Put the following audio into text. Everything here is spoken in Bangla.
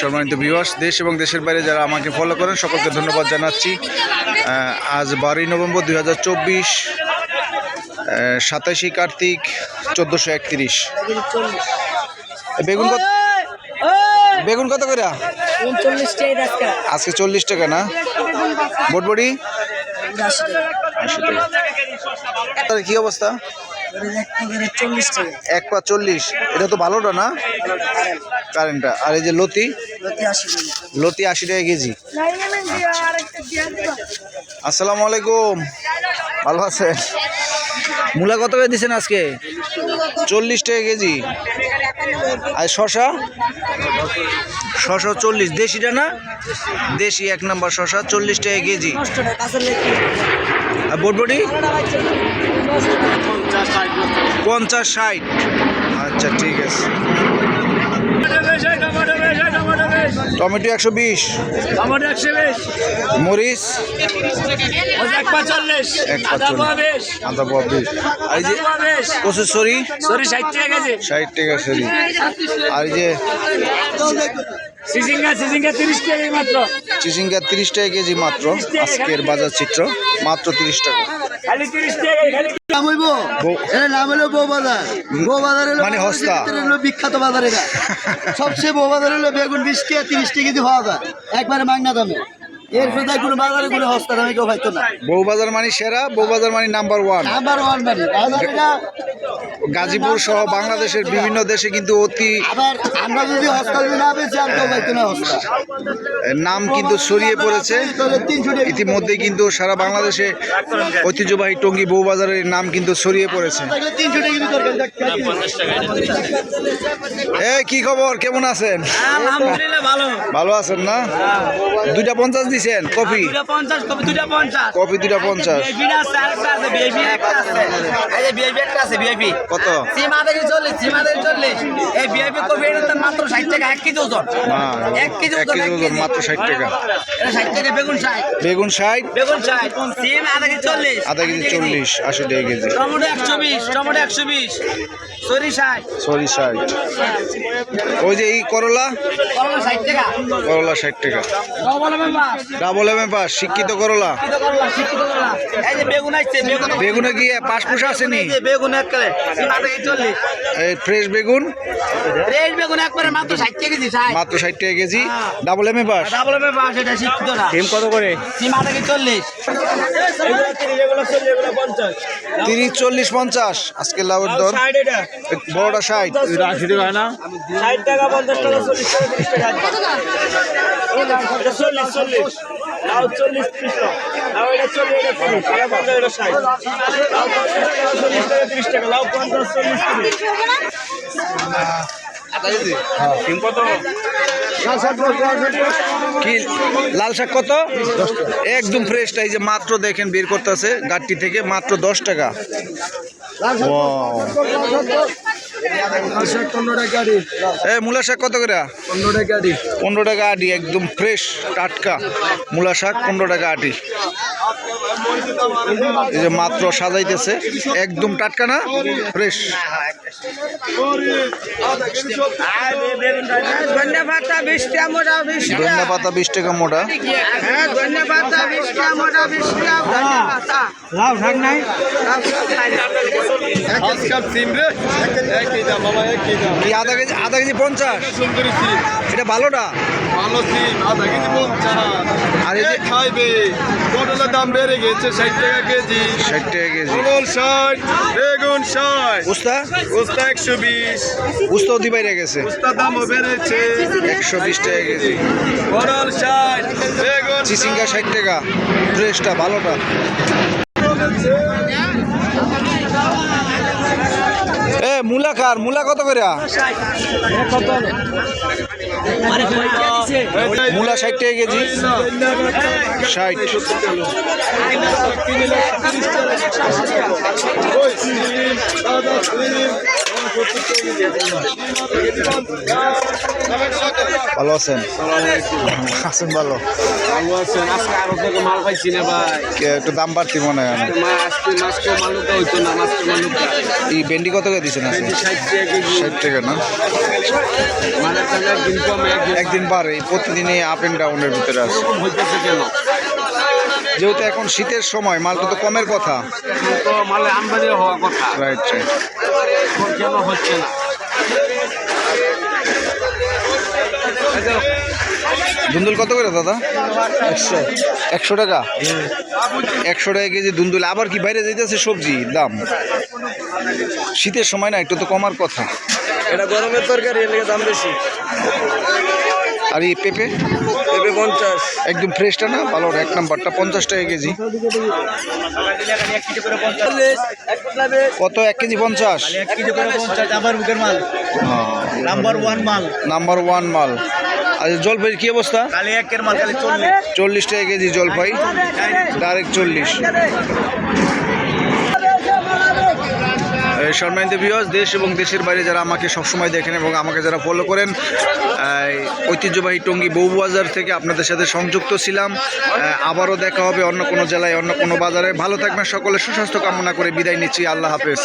সম্মানিত বিবাস দেশ এবং দেশের বাইরে যারা আমাকে ফলো করেন, সকলকে ধন্যবাদ জানাচ্ছি। আজ বারোই নভেম্বর দুই হাজার চব্বিশ সাতাশে কার্তিক, চোদ্দোশো একত্রিশ। বেগুন কত বেগুন কত করে? আজকে চল্লিশ টাকা না? তাহলে কি অবস্থা? এক পা চল্লিশ। এটা তো ভালোটা না? কারেন্টটা। আর এই যে লতি? লতি আশি টাকা। কেজি। আসসালামু আলাইকুম। ভালো আছেন? মূলা কত করে দিচ্ছেন আজকে? চল্লিশ টাকা কেজি। আর শশা শশা চল্লিশ। দেশিটা না? দেশি এক নম্বর শশা চল্লিশ টাকা কেজি। আর বটবটি? পঞ্চাশ ষাট। আচ্ছা ঠিক আছে। টমেটো একশো বিশ। টমেটো একশো বিশ। মরিচ এক পা এক পা আদা পোয়া চল্লিশ। বিশ। আদা পাওয়া বিশ। আর এই যে কচুর সরি? সরি ষাট টাকা ষাট টাকা সরি। আর এই যে তিরিশ টাকা মাত্র। চিচিঙ্গা তিরিশ টাকা কেজি মাত্র আজকের বাজার চিত্র। মাত্র তিরিশ টাকা। নাম হইব? এর নাম হলো বউ বাজার। বউ বাজার হলো মানে হস্তা। হলো বিখ্যাত বাজার এটা। সবচেয়ে বউ বাজার হলো বেগুন বিশ টাকা তিরিশ টাকা কেজি পাওয়া যায়। একবারে মাংনা দামে। এর সাথে কোনো বাজারে কোনো হস্তা দামে কেউ পাইতো না। বউবাজার মানে সেরা বৌবাজার মানে নাম্বার ওয়ান নাম্বার ওয়ান মানে। বাজার গাজীপুর সহ বাংলাদেশের বিভিন্ন দেশে কিন্তু অতি আমরা যদি নাম কিন্তু ছড়িয়ে পড়েছে। ইতিমধ্যে কিন্তু সারা বাংলাদেশে ঐতিহ্যবাহী টঙ্গী বউবাজারের নাম কিন্তু ছড়িয়ে পড়েছে। এ কি খবর? কেমন আছেন? ভালো। ভালো আছেন না? দুইটা পঞ্চাশ দিছেন কপি? দুটা পঞ্চাশ কপি দুটা পঞ্চাশ। দুইটা পঞ্চাশ। আছে আছে বিএপি আছে। কত? চল্লিশ সীমা চল্লিশ। এই বিএপি কপি এটা মাত্র ষাট টাকা এক কেজি ওজন। এক কেজি এক ওজন কেজি। এক মাত্র 60 টাকা। এটা ষাট টাকা বেগুন ষাট। বেগুন ষাট? বেগুন ষাট। সিম আধা কেজি চল্লিশ। আধা কেজি চল্লিশ আশি টাকা কেজি। টমেটো একশো বিশ টমেটো একশো বিশ। সরি ষাট। সরি ষাট। ওই যে এই করলা? করলা ষাট টাকা। করলা ষাট টাকা। Double member double M pass শিক্ষিত করলা? শিক্ষিত করলা এই যে বেগুন আসছে বেগুন বেগুনে কি পাশ পুষ আসেনি বেগুন একবারে ফ্রেশ বেগুন। রেড বেগুন একবারে মাত্র ষাট টাকা কেজি মাত্র ষাট টাকা KG. Double M A pass double member সেটা শিক্ষিত না। ডিম কত করে? থেকে চল্লিশ? তিরিশ চল্লিশ পঞ্চাশ। আজকে লাউয়ের দর। বড়টা ষাট। আশি টাকা না। ষাট টাকা পঞ্চাশ টাকা চল্লিশ টাকা চল্লিশ চল্লিশ। লাউ চল্লিশ ত্রিশ লাউ এটা চল্লিশ এটা তিরিশ। এটা পঞ্চাশ এটা ষাট লাউ পঞ্চাশ টাকা চল্লিশ টাকা তিরিশ টাকা। লাউ পঞ্চাশ চল্লিশ তিরিশ। কি? লাল শাক কত? একদম ফ্রেশটা এই যে মাত্র দেখেন বের করতেছে গাড়টি থেকে মাত্র দশ টাকা। এ মূলা শাক কত করে? পনেরো টাকা আটি একদম ফ্রেশ টাটকা। মূলা শাক পনেরো টাকা আটি এই যে মাত্র সাজাইতেছে একদম টাটকা না ফ্রেশ ধন্যবাদ বিশ টাকা মোটা বিশ পাতা বিশ টাকা মোটা হ্যাঁ ধন্যবাদ বিশ টাকা মোটা বিশ টাকা এই আধা কেজি আধা কেজি পঞ্চাশ। এটা ভালোটা? ভালো সিম আধা কেজি পঞ্চাশ। আর এই যে খাইবে? পটলের দাম বেড়ে গেছে ষাট টাকা কেজি। ষাট টাকা কেজি। পটল ষাট বেগুন ষাট। উস্তা? উস্তা একশো বিশ। উস্তাও দিবাই গেছে। উস্তার দামও বেড়েছে। একশো বিশ টাকা কেজি। পটল ষাট বেগুন চিচিঙ্গা ষাট। টাকা। ফ্রেশটা ভালোটা এ মূলা কার? মূলা কত করে মূলা ষাট টাকা কেজি। ষাট। ভালো আছেন? আছেন ভালো। ভালো আছেন। আজকে আরও থেকে মাল পাইছি না ভাই। একটু দাম বাড়তি মনে হয়। না মা আজকে মাছকে মালুকা হইতো না মাছকে মালুকা এই ভেন্ডি কত করে দিচ্ছেন ষাট টাকা না? মানে একদিন বাড়ে। প্রতিদিনই আপ এন্ড ডাউনের ভিতরে আছে। কেন? যেহেতু এখন শীতের সময় মালটা তো কমের কথা। তো মালে আমদানি হওয়ার কথা। রাইট রাইট এখন কেন হচ্ছে না। দুন্দুল কত করে দাদা? একশো। একশো টাকা? একশো টাকা কেজি দুন্দুল। আবার কি বাইরে যেতেছে সবজি? দাম? শীতের সময় না একটু তো কমার কথা। এটা গরমের তরকারি এর দাম বেশি। আর এই পেঁপে? পেঁপে পঞ্চাশ। একদম ফ্রেশটা না? ভালো এক নাম্বারটা পঞ্চাশ টাকা কেজি। কত? এক কেজি পঞ্চাশ? নাম্বার ওয়ান মাল। নাম্বার ওয়ান মাল। আর জলপাইয়ের কি অবস্থা? চল্লিশ। টাকা কেজি জলপাই। ডাইরেক্ট চল্লিশ। সম্মানিত বিয়স দেশ এবং দেশের বাইরে যারা আমাকে সবসময় দেখেন এবং আমাকে যারা ফলো করেন ঐতিহ্যবাহী টঙ্গী বউবাজার থেকে আপনাদের সাথে সংযুক্ত ছিলাম। আবারও দেখা হবে অন্য কোনো জেলায়, অন্য কোনো বাজারে। ভালো থাকবেন সকলে, সুস্বাস্থ্য কামনা করে বিদায় নিচ্ছি। আল্লাহ হাফেজ।